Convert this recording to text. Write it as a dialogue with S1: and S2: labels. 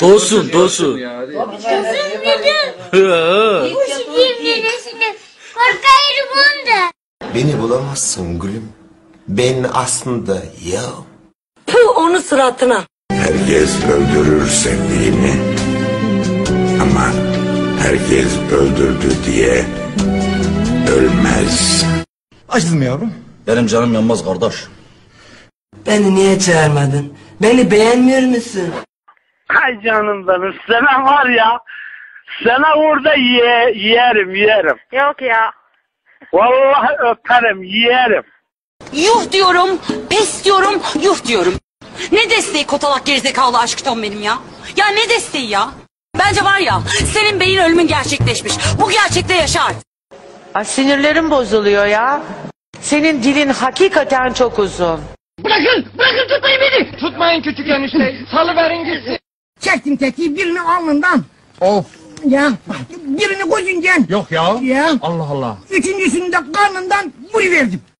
S1: Dolsun dolsun.
S2: Üşüdüğüm neresine korkarım onda.
S3: Beni bulamazsın gülüm. Ben aslında ya.
S4: Puh onu suratına.
S5: Herkes öldürür sevdiğini. Ama herkes öldürdü diye ölmez.
S6: Açtın mı yavrum?
S1: Benim canım yanmaz kardeş.
S4: Beni niye çağırmadın? Beni beğenmiyor musun?
S7: Ay canım benim sana var ya sana orada ye, yerim yerim.
S8: Yok ya.
S7: Vallahi öperim yerim.
S9: Yuh diyorum, pes diyorum, yuh diyorum. Ne desteği kotalak gerizekalı aşktan benim ya? Ya ne desteği ya? Bence var ya, senin beyin ölümün gerçekleşmiş. Bu gerçekte yaşar.
S10: Ay sinirlerim bozuluyor ya. Senin dilin hakikaten çok uzun.
S6: Çektim tetiği birini alnından. Of. Ya birini gözünden. Yok ya. Ya. Allah Allah. Üçüncüsünü de karnından vuruverdim.